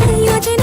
యోచన